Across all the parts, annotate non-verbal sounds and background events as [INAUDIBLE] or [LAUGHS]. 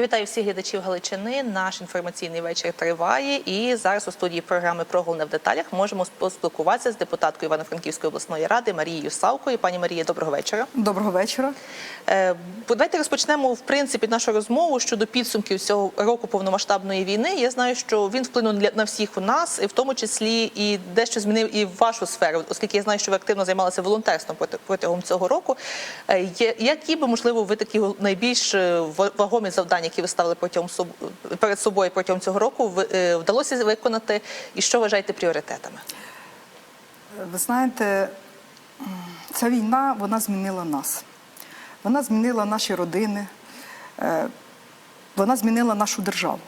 Вітаю всіх глядачів Галичини. Наш інформаційний вечір триває. І зараз у студії програми «Про головне в деталях можемо поспілкуватися з депутаткою Івано-Франківської обласної ради Марією Савкою. Пані Марія, доброго вечора. Доброго вечора. Е, Давайте розпочнемо в принципі нашу розмову щодо підсумків цього року повномасштабної війни. Я знаю, що він вплинув на всіх у нас, і в тому числі і дещо змінив і вашу сферу, оскільки я знаю, що ви активно займалися волонтерством протягом цього року. Е, Які би можливо ви такі найбільш е, вагомі завдання, які ви ставили протягом перед собою протягом цього року, е, вдалося виконати, і що вважаєте пріоритетами? Ви знаєте, ця війна вона змінила нас. Вона змінила наші родини, е, вона змінила нашу державу.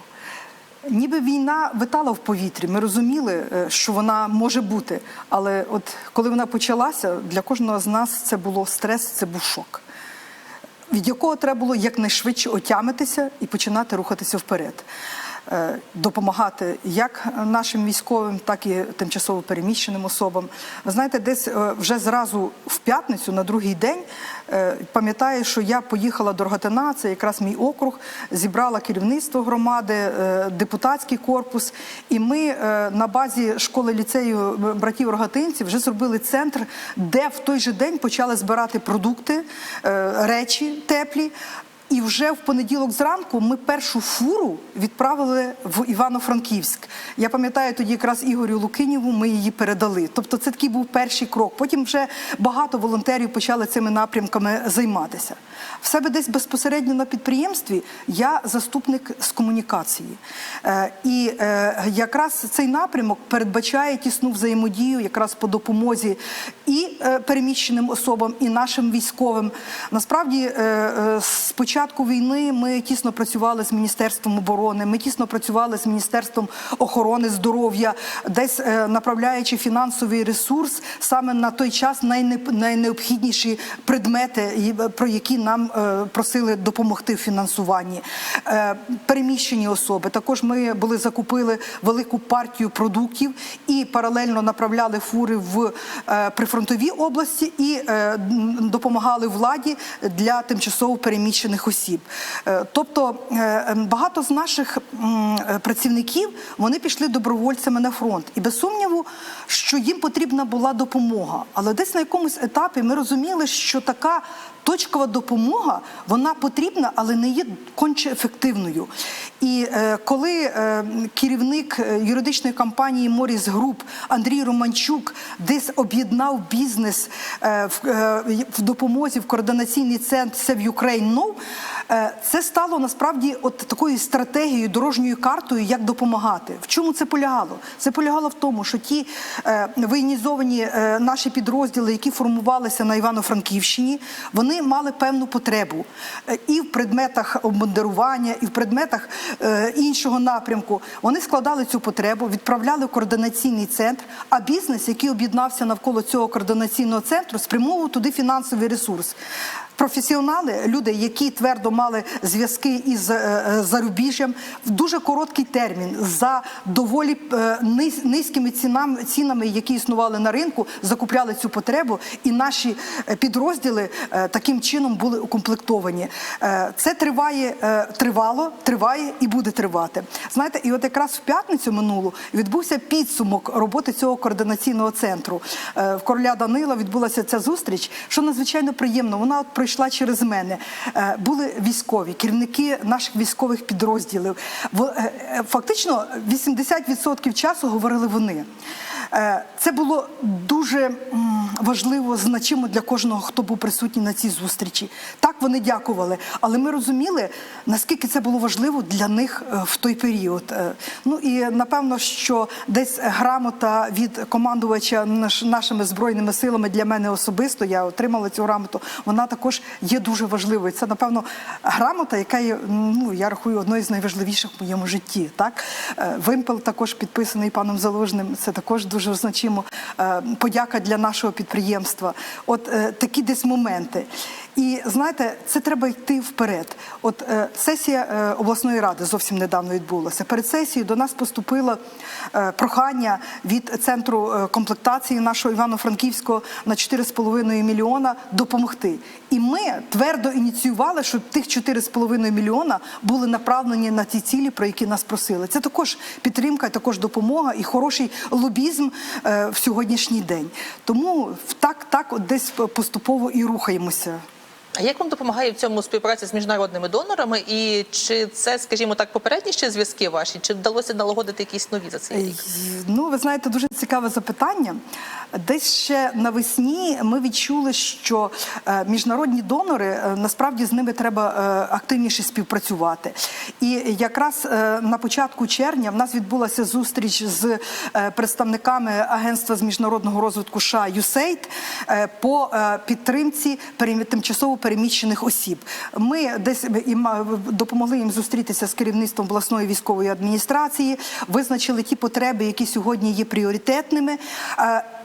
Ніби війна витала в повітрі. Ми розуміли, е, що вона може бути. Але от коли вона почалася, для кожного з нас це було стрес, це був шок, від якого треба було якнайшвидше отямитися і починати рухатися вперед. Е, Допомагати як нашим військовим, так і тимчасово переміщеним особам. Ви знаєте, десь е, вже зразу в п'ятницю, на другий день, е, пам'ятаю, що я поїхала до Рогатина, це якраз мій округ, зібрала керівництво громади, депутатський корпус, і ми на базі школи ліцею братів Рогатинців вже зробили центр, де в той же день почали збирати продукти, речі теплі. І вже в понеділок зранку ми першу фуру відправили в Івано-Франківськ. Я пам'ятаю тоді якраз Ігорю Лукинєву, ми її передали. Тобто це такий був перший крок. Потім вже багато волонтерів почали цими напрямками займатися. В себе десь безпосередньо на підприємстві я заступник з комунікації. Е, І е, якраз цей напрямок передбачає тісну взаємодію якраз по допомозі і е, переміщеним особам, і нашим військовим. Насправді, з початку війни ми тісно працювали з Міністерством оборони, ми тісно працювали з Міністерством охорони здоров'я, десь е, направляючи фінансовий ресурс саме на той час найне- найнеобхідніші предмети, е, про які нам е, просили допомогти в фінансуванні. Переміщені особи. Також ми були закупили велику партію продуктів і паралельно направляли фури в прифронтові області і допомагали владі для тимчасово переміщених осіб. Е, Тобто е, ем, багато з наших е, працівників вони пішли добровольцями на фронт, і без сумніву, що їм потрібна була допомога. Але десь на якомусь етапі ми розуміли, що така точкова допомога вона потрібна, але не є конче ефективною. І е, коли е, керівник е, юридичної компанії Моріс Груп Андрій Романчук десь об'єднав бізнес в, допомозі в координаційний центр Save Ukraine Now, це стало насправді от такою стратегією, дорожньою картою, як допомагати. В чому це полягало? Це полягало в тому, що ті воєнізовані наші підрозділи, які формувалися на Івано-Франківщині, вони мали певну потребу і в предметах обмундирування, і в предметах іншого напрямку. Вони складали цю потребу, відправляли в координаційний центр. А бізнес, який об'єднався навколо цього координаційного центру, спрямовував туди фінансовий ресурс. Професіонали, люди, які твердо мали зв'язки із е, е, зарубіжжям, в дуже короткий термін за доволі е, низькими цінами, цінами, які існували на ринку, закупляли цю потребу, і наші підрозділи таким чином були укомплектовані. Це триває, тривало, триває і буде тривати. Знаєте, і от якраз в п'ятницю минулу відбувся підсумок роботи цього координаційного центру. В короля Данила відбулася ця зустріч, що надзвичайно приємно. Вона от пройшла через мене. Е, Були військові, керівники наших військових підрозділів. Е, е, Фактично 80% часу говорили вони. Е, Це було дуже важливо, значимо для кожного, хто був присутній на цій зустрічі. Так вони дякували, але ми розуміли, наскільки це було важливо для них е, в той період. Е, Ну і напевно, що десь грамота від командувача нашими збройними силами для мене особисто, я отримала цю грамоту. Вона також є дуже важливою. Це напевно грамота, яка є, ну я рахую, одною з найважливіших в моєму житті. Так вимпел також підписаний паном Залужним. Це також дуже значимо. Е, Подяка для нашого підприємства. От е, такі десь моменти. І знаєте, це треба йти вперед. От е, сесія е, обласної ради зовсім недавно відбулася. Перед сесією до нас поступило е, прохання від центру е, комплектації нашого Івано-Франківського на 4,5 мільйона допомогти. І ми твердо ініціювали, щоб тих 4,5 мільйона були направлені на ті цілі, про які нас просили. Це також підтримка, також допомога і хороший лобізм е, в сьогоднішній день. Тому так, так, от десь поступово і рухаємося. А як вам допомагає в цьому співпраця з міжнародними донорами? І чи це, скажімо так, попередні ще зв'язки ваші? Чи вдалося налагодити якісь нові за цей рік? Ну, ви знаєте, дуже цікаве запитання. Десь ще навесні ми відчули, що е, міжнародні донори е, насправді з ними треба е, активніше співпрацювати. І якраз на початку червня в нас відбулася зустріч з представниками агентства з міжнародного розвитку США USAID по підтримці тимчасово переміщених осіб. Ми десь е, допомогли їм зустрітися з керівництвом обласної військової адміністрації, визначили ті потреби, які сьогодні є пріоритетними.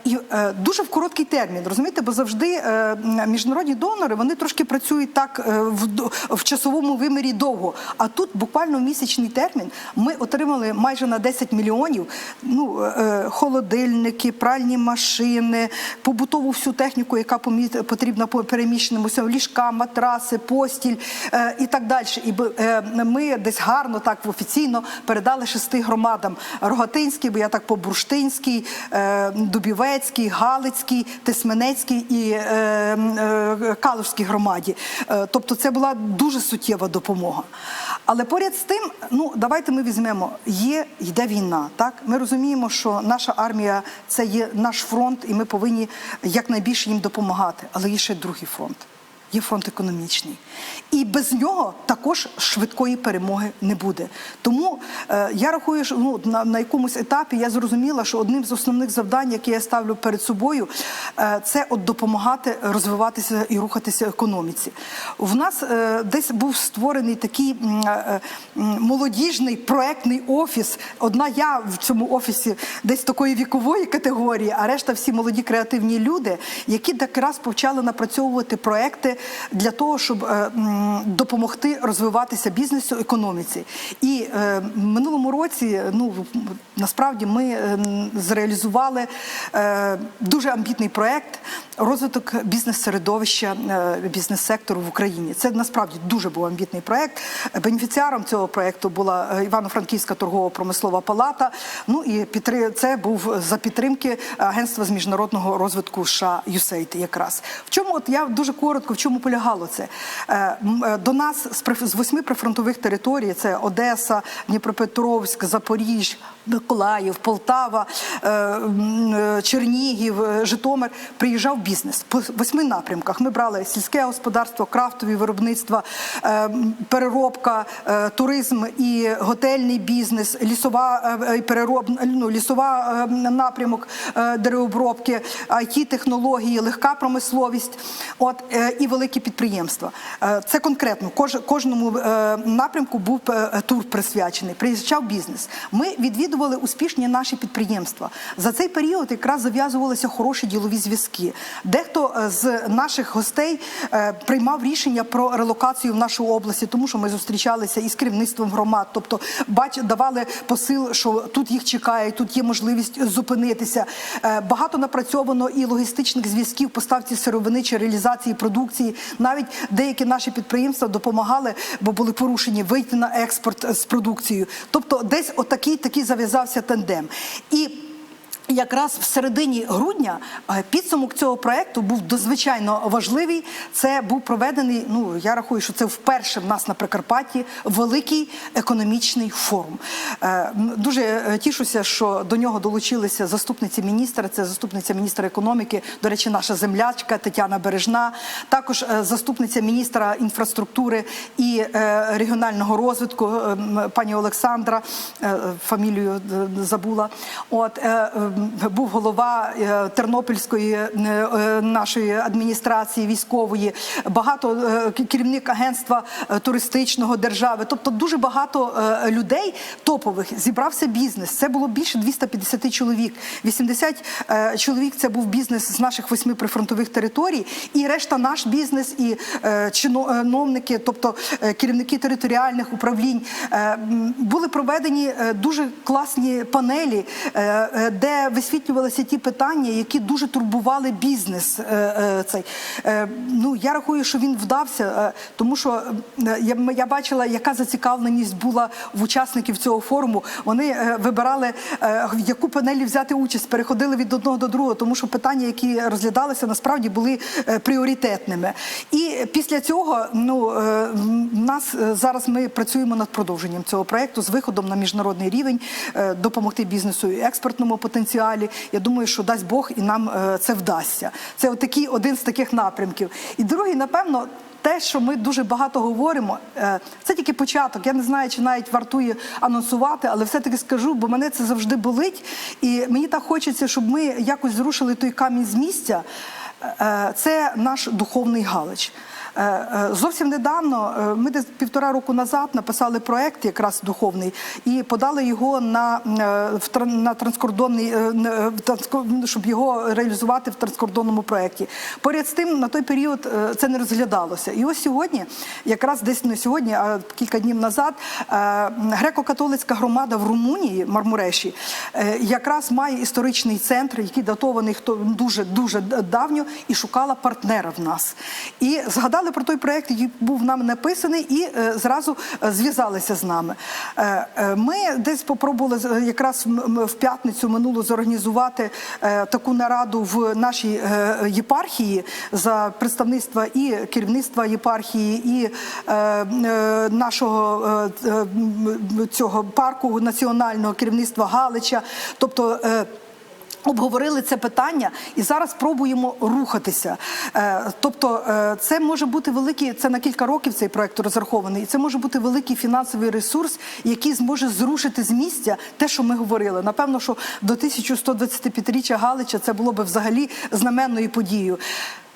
І е, дуже в короткий термін, розумієте, бо завжди е, міжнародні донори вони трошки працюють так е, в, в часовому вимірі довго. А тут буквально в місячний термін ми отримали майже на 10 мільйонів ну, е, холодильники, пральні машини, побутову всю техніку, яка потрібна по переміщеним осібам, ліжка, матраси, постіль е, і так далі. І е, ми десь гарно так офіційно передали шести громадам: Рогатинський, бо я так по Бурштинський, е, Дубівецький, Галицькій, Тисменецький і е, е, Калужській громаді. Е, тобто це була дуже суттєва допомога. Але поряд з тим, ну давайте ми візьмемо, є йде війна. Так ми розуміємо, що наша армія це є наш фронт, і ми повинні якнайбільше їм допомагати. Але є ще другий фронт. Є фронт економічний, і без нього також швидкої перемоги не буде. Тому е, я рахую, що ну на, на якомусь етапі я зрозуміла, що одним з основних завдань, які я ставлю перед собою, е, це от допомагати розвиватися і рухатися економіці. В нас е, десь був створений такий е, молодіжний проектний офіс. Одна я в цьому офісі десь такої вікової категорії, а решта всі молоді креативні люди, які якраз почали напрацьовувати проекти для того, щоб е, допомогти розвиватися бізнесу, економіці. І е, в минулому році, ну насправді, ми е, зреалізували е, дуже амбітний проект розвиток бізнес-середовища, е, бізнес-сектору в Україні. Це насправді дуже був амбітний проект. Бенефіціаром цього проекту була е, Івано-Франківська торгово-промислова палата. Ну і це був за підтримки агентства з міжнародного розвитку США USAID якраз. В чому от я дуже коротко, в чому полягало це? Е, е, До нас з восьми прифронтових територій: це Одеса, Дніпропетровськ, Запоріжжя, Миколаїв, Полтава, е, Чернігів, Житомир приїжджав бізнес по восьми напрямках. Ми брали сільське господарство, крафтові виробництва, переробка, туризм і готельний бізнес, лісова перероб, ну, лісова напрямок деревообробки, it технології, легка промисловість, от і великі підприємства. Е, Це конкретно кож, кожному е, напрямку був е, тур присвячений. Приїжджав бізнес. Ми відвідували успішні наші підприємства. За цей період якраз зав'язувалися хороші ділові зв'язки. Дехто з наших гостей приймав рішення про релокацію в нашу область, тому що ми зустрічалися із керівництвом громад, тобто бач, давали посил, що тут їх чекають, тут є можливість зупинитися. Багато напрацьовано і логістичних зв'язків поставці сировини чи реалізації продукції. Навіть деякі наші підприємства допомагали, бо були порушені вийти на експорт з продукцією. Тобто, десь отакий такий зав'язався тандем. І Якраз в середині грудня е, підсумок цього проекту був надзвичайно важливий. Це був проведений. Ну я рахую, що це вперше в нас на Прикарпатті великий економічний форум. Е, Дуже е, тішуся, що до нього долучилися заступниці міністра. Це заступниця міністра економіки. До речі, наша землячка Тетяна Бережна, також заступниця міністра інфраструктури і регіонального розвитку пані Олександра, фамілію забула. От був голова е, Тернопільської е, е, нашої адміністрації військової, багато е, керівник агентства е, туристичного держави. Тобто дуже багато е, людей топових зібрався бізнес. Це було більше 250 чоловік. 80 е, чоловік це був бізнес з наших восьми прифронтових територій, і решта наш бізнес, і е, чиновники, тобто е, керівники територіальних управлінь. Е, Були проведені е, дуже класні панелі, е, е, висвітлювалися ті питання, які дуже турбували бізнес. е, е, Цей Е, ну я рахую, що він вдався, тому що я, бачила, яка зацікавленість була в учасників цього форуму. Вони вибирали в яку панелі взяти участь, переходили від одного до другого, тому що питання, які розглядалися, насправді були пріоритетними. І після цього, ну нас зараз ми працюємо над продовженням цього проекту з виходом на міжнародний рівень, допомогти бізнесу і експортному потенціалі. Я думаю, що дасть Бог і нам е, це вдасться. Це отакий один з таких напрямків. І другий, напевно. Те, що ми дуже багато говоримо, е, це тільки початок. Я не знаю, чи навіть вартує анонсувати, але все-таки скажу, бо мене це завжди болить. І мені так хочеться, щоб ми якось зрушили той камінь з місця. Е, Це наш духовний галич. Е, е, Зовсім недавно, е, ми десь півтора року назад написали проект, якраз духовний, і подали його на, на транскордонний, щоб його реалізувати в транскордонному проєкті. Поряд з тим, на той період це не розглядалося. І ось сьогодні, якраз десь не сьогодні, а кілька днів назад, греко-католицька громада в Румунії, Мармуреші, якраз має історичний центр, який датований дуже дуже давньо, і шукала партнера в нас. І згадали про той проект, який був нам написаний, і е, зразу е, зв'язалися з нами. Е, Ми десь попробували якраз в п'ятницю минулу зорганізувати таку нараду в нашій єпархії за представництва і керівництва єпархії, і нашого цього парку національного керівництва Галича. Тобто. Обговорили це питання і зараз пробуємо рухатися. Е, Тобто, е, це може бути великий, це на кілька років цей проект розрахований. І це може бути великий фінансовий ресурс, який зможе зрушити з місця те, що ми говорили. Напевно, що до 1125-річчя Галича це було би взагалі знаменною подією.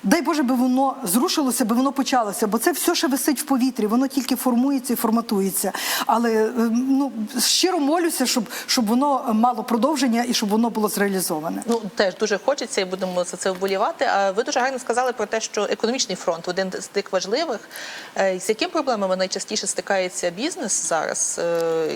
Дай Боже, би воно зрушилося, би воно почалося, бо це все ще висить в повітрі, воно тільки формується і форматується. Але е, ну щиро молюся, щоб, щоб воно мало продовження і щоб воно було зреалізоване. Ну теж дуже хочеться і будемо за це вболівати. А ви дуже гарно сказали про те, що економічний фронт один з тих важливих. Е, З якими проблемами найчастіше стикається бізнес зараз? Е,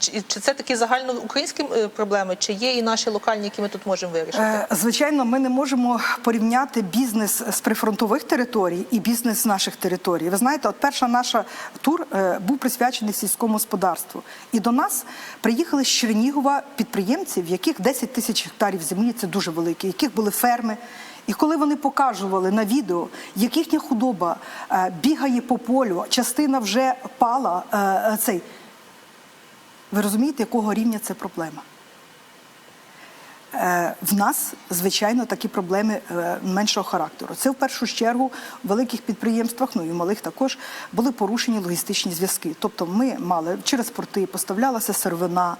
Чи це такі загальноукраїнські проблеми, чи є і наші локальні, які ми тут можемо вирішити? Звичайно, ми не можемо порівняти бізнес з прифронтових територій і бізнес з наших територій. Ви знаєте, от перша наша тур е, був присвячений сільському господарству. І до нас приїхали з Чернігова підприємці, в яких 10 тисяч гектарів землі це дуже великі, яких були ферми. І коли вони показували на відео, як їхня худоба е, бігає по полю, частина вже пала е, цей. Ви розумієте, якого рівня це проблема? Е, В нас, звичайно, такі проблеми е, меншого характеру. Це в першу чергу в великих підприємствах, ну і в малих також були порушені логістичні зв'язки. Тобто, ми мали через порти поставлялася сировина.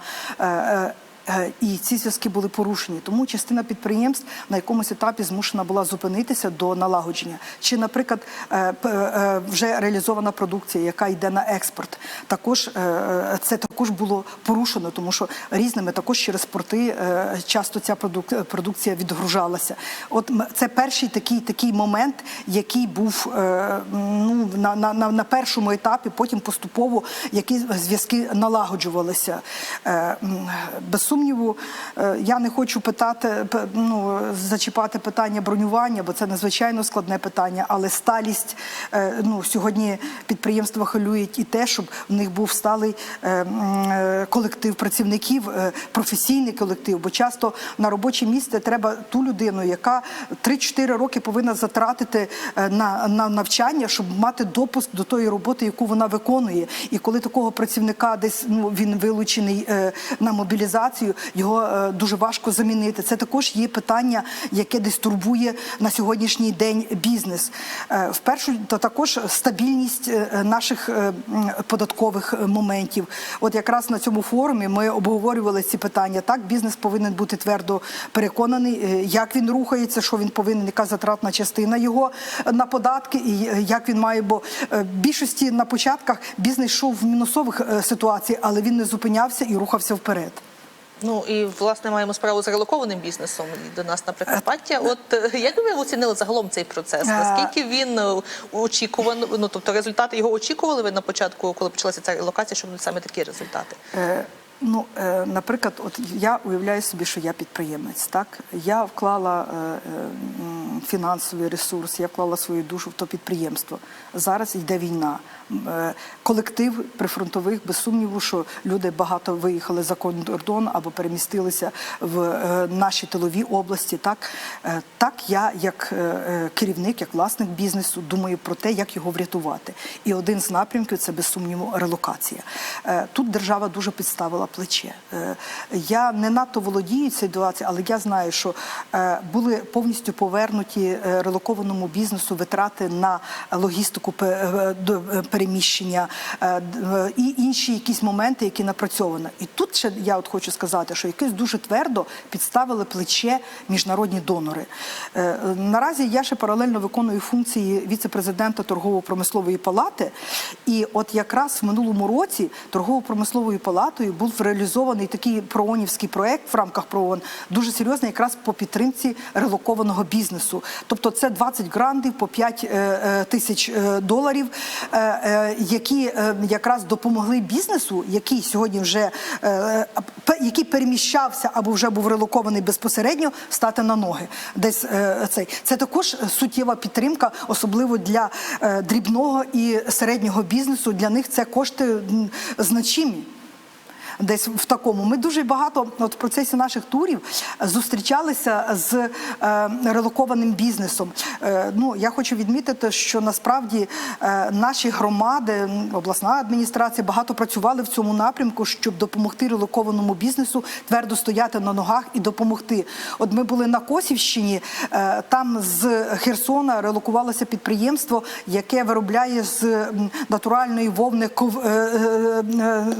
Е, І ці зв'язки були порушені, тому частина підприємств на якомусь етапі змушена була зупинитися до налагодження. Чи, наприклад, е, е, вже реалізована продукція, яка йде на експорт, також це також було порушено, тому що різними також через порти часто ця продук- продукція відгружалася. От це перший такий такий момент, який був ну, на, на, на, першому етапі, потім поступово які зв'язки налагоджувалися. Без сумніву, е, я не хочу питати, ну, зачіпати питання бронювання, бо це надзвичайно складне питання, але сталість е, ну, сьогодні підприємства хвилюють і те, щоб в них був сталий е, колектив працівників, професійний колектив. Бо часто на робоче місце треба ту людину, яка 3-4 роки повинна затратити на, на навчання, щоб мати допуск до тої роботи, яку вона виконує. І коли такого працівника десь ну, він вилучений на мобілізацію, релокацію, його е, дуже важко замінити. Це також є питання, яке десь турбує на сьогоднішній день бізнес. Е, В першу то також стабільність е, наших податкових моментів. От якраз на цьому форумі ми обговорювали ці питання. Так, бізнес повинен бути твердо переконаний, як він рухається, що він повинен, яка затратна частина його на податки, і як він має, бо більшості на початках бізнес йшов в мінусових ситуаціях, але він не зупинявся і рухався вперед. Ну і власне маємо справу з релокованим бізнесом до нас на Прикарпаття. От е, як ви оцінили загалом цей процес? Е, Наскільки він е, очікуваний? Ну тобто результати його очікували ви на початку, коли почалася ця релокація, що будуть саме такі результати? Ну, е, наприклад, от я уявляю собі, що я підприємець. Так я вклала е, е, фінансовий ресурс, я вклала свою душу в то підприємство. Зараз йде війна. Колектив прифронтових, без сумніву, що люди багато виїхали за кордон або перемістилися в наші тилові області. Так, так я, як керівник, як власник бізнесу, думаю про те, як його врятувати. І один з напрямків це без сумніву релокація. Тут держава дуже підставила плече. Е, Я не надто володію цією ситуацією, але я знаю, що е, були повністю повернуті е, релокованому бізнесу витрати на логістику переміщення і інші якісь моменти, які напрацьовано. І тут ще я от хочу сказати, що якось дуже твердо підставили плече міжнародні донори. Наразі я ще паралельно виконую функції віце-президента торгово-промислової палати. І от якраз в минулому році торгово-промисловою палатою був реалізований такий проонівський проект в рамках ПРООН, дуже серйозний, якраз по підтримці релокованого бізнесу. Тобто це 20 грантів по 5 е, е, тисяч е, доларів, які якраз допомогли бізнесу, який сьогодні вже який переміщався або вже був релокований безпосередньо, стати на ноги. Десь цей це також суттєва підтримка, особливо для дрібного і середнього бізнесу. Для них це кошти значимі. Десь в такому. Ми дуже багато от в процесі наших турів зустрічалися з е, релокованим бізнесом. Е, ну, я хочу відмітити, що насправді е, наші громади, обласна адміністрація багато працювали в цьому напрямку, щоб допомогти релокованому бізнесу твердо стояти на ногах і допомогти. От ми були на Косівщині, е, там з Херсона релокувалося підприємство, яке виробляє з натуральної вовни е, е,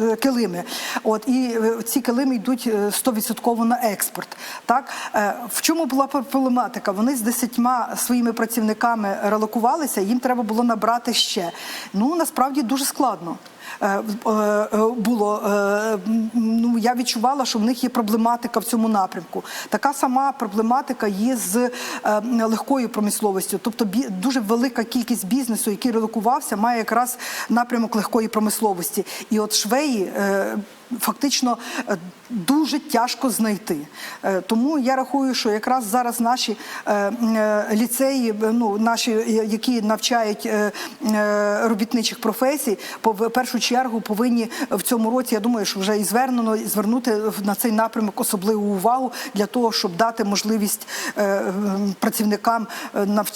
е, килими. От і е, ці килими йдуть е, 100% на експорт. Так Е, в чому була проблематика? Вони з десятьма своїми працівниками релокувалися, їм треба було набрати ще. Ну насправді дуже складно. Е, е, е, Було е, ну я відчувала, що в них є проблематика в цьому напрямку. Така сама проблематика є з е, легкою промисловістю. Тобто дуже велика кількість бізнесу, який релокувався, має якраз напрямок легкої промисловості. І от швеї. Фактично е, дуже тяжко знайти. Е, Тому я рахую, що якраз зараз наші е, ліцеї, ну наші, які навчають робітничих професій, в першу чергу повинні в цьому році, я думаю, що вже і звернено і звернути на цей напрямок особливу увагу для того, щоб дати можливість працівникам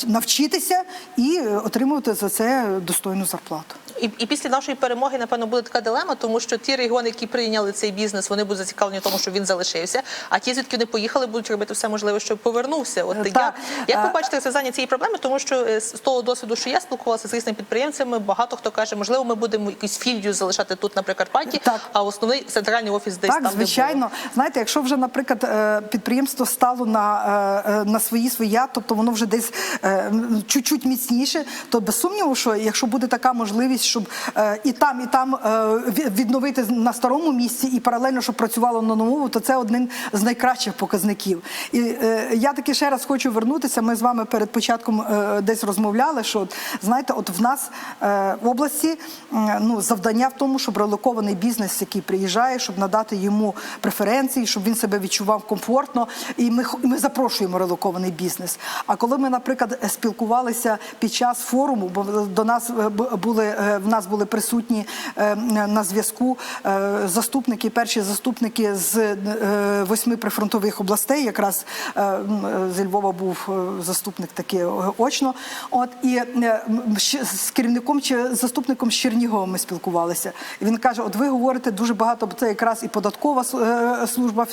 навчитися і отримувати за це достойну зарплату. І, і після нашої перемоги, напевно, буде така дилема, тому що ті регіони, які прийняли цей бізнес, вони будуть зацікавлені в тому, щоб він залишився. А ті, звідки вони поїхали, будуть робити все можливе, щоб повернувся. От як, Так. як ви Е, бачите розв'язання цієї проблеми? Тому що е, з того досвіду, що я спілкувалася з різними підприємцями, багато хто каже, можливо, ми будемо якусь філію залишати тут на Прикарпатті, Так. а основний центральний офіс десь Так, там звичайно. Знаєте, якщо вже, наприклад, е, підприємство стало на, е, е, на свої своя, тобто воно вже десь е, чуть-чуть міцніше, то без сумніву, що якщо буде така можливість, щоб е, і там, і там е, відновити на старому місці, і паралельно, щоб працювало на новому, то це один з найкращих показників. І е, я таки ще раз хочу вернутися. Ми з вами перед початком десь розмовляли, що знаєте, от в нас в області ну, завдання в тому, щоб релокований бізнес, який приїжджає, щоб надати йому преференції, щоб він себе відчував комфортно. І ми, ми запрошуємо релокований бізнес. А коли ми, наприклад, спілкувалися під час форуму, бо до нас були в нас були присутні е, на зв'язку е, заступники, перші заступники з е, восьми прифронтових областей. Якраз зі Львова був заступник такий е, очно. От і з керівником чи заступником з Чернігова ми спілкувалися. Він каже: От ви говорите дуже багато, бо це якраз і податкова служба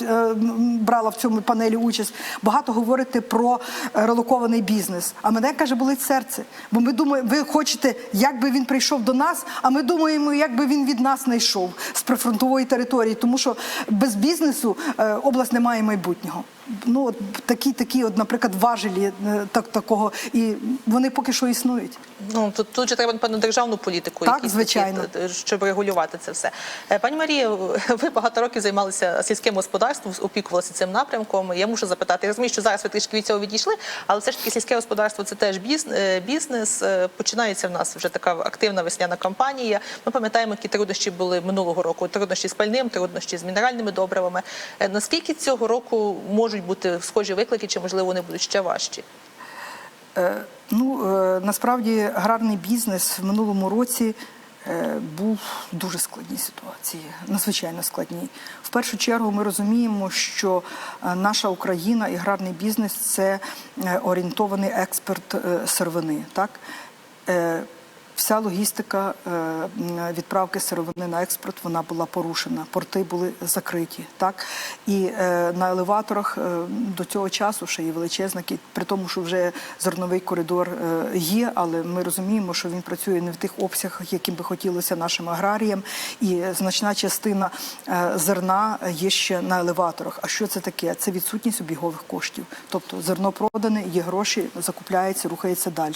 брала в цьому панелі участь. Багато говорите про релокований бізнес. А мене каже, болить серце. Бо ми думаємо, ви хочете, як би він прийшов до нас, а ми думаємо, як би він від нас не йшов з прифронтової території, тому що без бізнесу е, область не має майбутнього. Ну от такі, такі, от, наприклад, важелі е, так, такого, і вони поки що існують. Ну тут, тут же треба напевно державну політику, Так, якісь звичайно. такі, е, щоб регулювати це все. Пані Марія, [LAUGHS] ви багато років займалися сільським господарством, опікувалися цим напрямком. Я мушу запитати. Я розумію, що зараз ви трішки від цього відійшли, але все ж таки сільське господарство це теж біз- бізнес. Починається в нас вже така активна весняна кампанія. Ми пам'ятаємо, які труднощі були минулого року. Труднощі з пальним, труднощі з мінеральними добривами. Е, Наскільки цього року можуть бути схожі виклики, чи можливо вони будуть ще важчі? Е, Ну е, насправді аграрний бізнес в минулому році був в дуже складній ситуації, надзвичайно складній. В першу чергу ми розуміємо, що наша Україна і аграрний бізнес це орієнтований експорт сировини. Так? Вся логістика е, відправки сировини на експорт вона була порушена. Порти були закриті. Так і е, на елеваторах е, до цього часу ще є величезна при тому, що вже зерновий коридор є, але ми розуміємо, що він працює не в тих обсягах, яким би хотілося нашим аграріям. І значна частина зерна є ще на елеваторах. А що це таке? Це відсутність обігових коштів. Тобто зерно продане, є гроші, закупляється, рухається далі.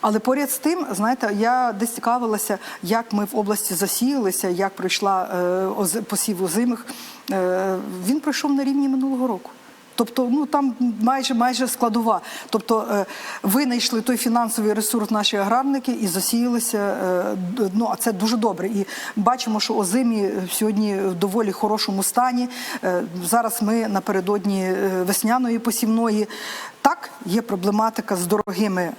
Але поряд з тим, знаєте, я десь цікавилася, як ми в області засіялися, як пройшла е, посів озимих. Е, він пройшов на рівні минулого року. Тобто, ну там майже майже складова. Тобто е, винайшли той фінансовий ресурс наші аграрники і засіялися. Ну а це дуже добре. І бачимо, що озимі сьогодні в доволі хорошому стані. Зараз ми напередодні весняної посівної. Так, є проблематика з дорогими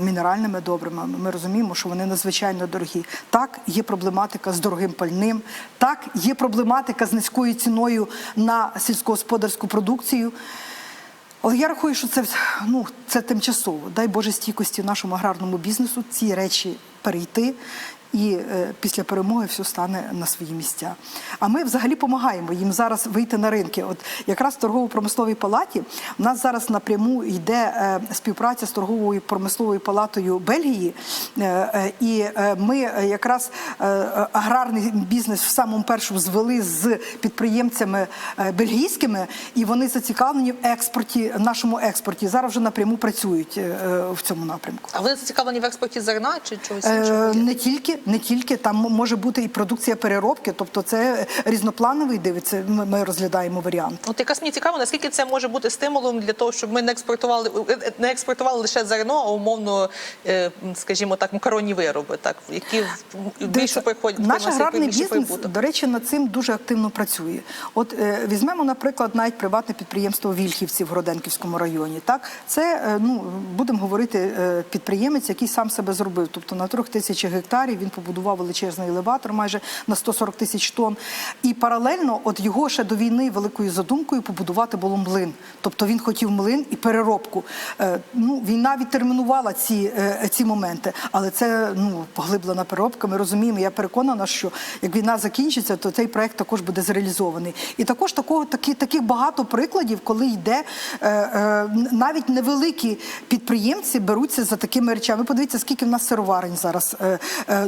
мінеральними добривами. Ми розуміємо, що вони надзвичайно дорогі. Так, є проблематика з дорогим пальним. Так, є проблематика з низькою ціною на сільськогосподарську продукцію. Але я рахую, що це ну це тимчасово. Дай Боже стійкості нашому аграрному бізнесу ці речі перейти. І е, після перемоги все стане на свої місця. А ми взагалі допомагаємо їм зараз вийти на ринки. От якраз в торгово-промисловій палаті у нас зараз напряму йде е, співпраця з торговою промисловою палатою Бельгії, Е, і ми якраз аграрний бізнес в самому першому звели з підприємцями бельгійськими, і вони зацікавлені в експорті, нашому експорті. Зараз вже напряму працюють в цьому напрямку. А вони зацікавлені в експорті зерна чи чогось іншого? Не тільки, не тільки там може бути і продукція переробки, тобто це різноплановий дивиться. Ми, розглядаємо варіант. От якраз мені цікаво, наскільки це може бути стимулом для того, щоб ми не експортували е, не експортували лише зерно, а умовно, е, скажімо так, макаронні вироби, так які більше приходять Наш аграрний бізнес, прибуток. до речі, над цим дуже активно працює. От е, візьмемо, наприклад, навіть приватне підприємство Вільхівці в Городенківському районі. Так, це е, ну будемо говорити, е, підприємець, який сам себе зробив. Тобто на трьох тисячах гектарів він побудував величезний елеватор, майже на 140 тисяч тонн. І паралельно, от його ще до війни великою задумкою побудувати було млин. Тобто він хотів млин і переробку. Е, ну, війна відтермінувала ці, е, ці моменти, але це ну поглиблена переробка. Ми розуміємо. Я переконана, що як війна закінчиться, то цей проект також буде зреалізований. І також такого такі, таких багато прикладів, коли йде е, навіть невеликі підприємці беруться за такими речами. Подивіться, скільки в нас сироварень зараз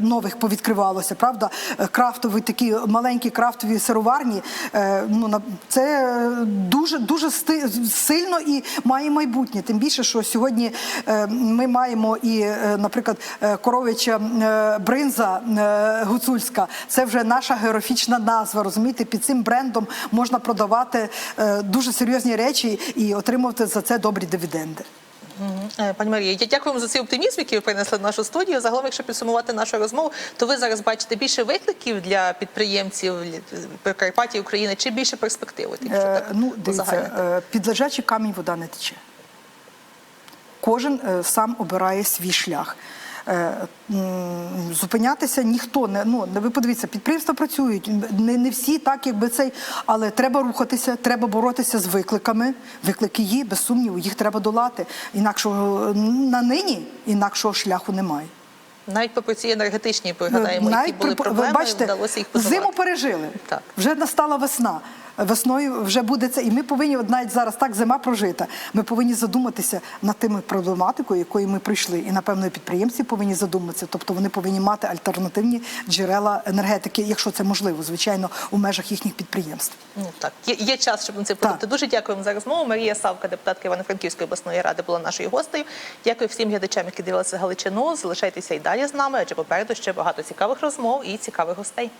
нових повідкривалося, правда? Е, Крафтові такі маленькі крафтові сироварні. е, ну на це дуже дуже сти- сильно і має майбутнє. Тим більше, що сьогодні е, ми маємо і, е, наприклад, е, коровича е, бринза е, гуцульська. Це вже наша географічна назва. Розумієте, під цим брендом можна продавати е, дуже серйозні речі і отримувати за це добрі дивіденди. Е, Пані Марія, я дякую вам за цей оптимізм, який ви принесли в нашу студію. Загалом, якщо підсумувати нашу розмову, то ви зараз бачите більше викликів для підприємців Прикарпаття України чи більше перспектив? От Якщо Е, ну, дивіться, узагальнити? е, під лежачий камінь вода не тече. Кожен е, сам обирає свій шлях. Е, Зупинятися ніхто не ну ви подивіться, підприємства працюють. Не, не всі так, якби цей, але треба рухатися, треба боротися з викликами. Виклики є, без сумніву, їх треба долати. Інакшого на нині інакшого шляху немає. Навіть попри ці енергетичні пригадаємо, які були проблеми, бачите, вдалося їх подолати. зиму пережили. Так. Вже настала весна. Весною вже буде це, і ми повинні от навіть зараз так зима прожита. Ми повинні задуматися над тими проблематикою, якою ми прийшли. І напевно підприємці повинні задуматися. Тобто вони повинні мати альтернативні джерела енергетики, якщо це можливо, звичайно, у межах їхніх підприємств. Ну так, є, є час, щоб на це подумати. Дуже дякуємо за розмову. Марія Савка, депутатка Івано-Франківської обласної ради, була нашою гостею. Дякую всім глядачам, які дивилися Галичину. Залишайтеся і далі з нами, адже попереду ще багато цікавих розмов і цікавих гостей.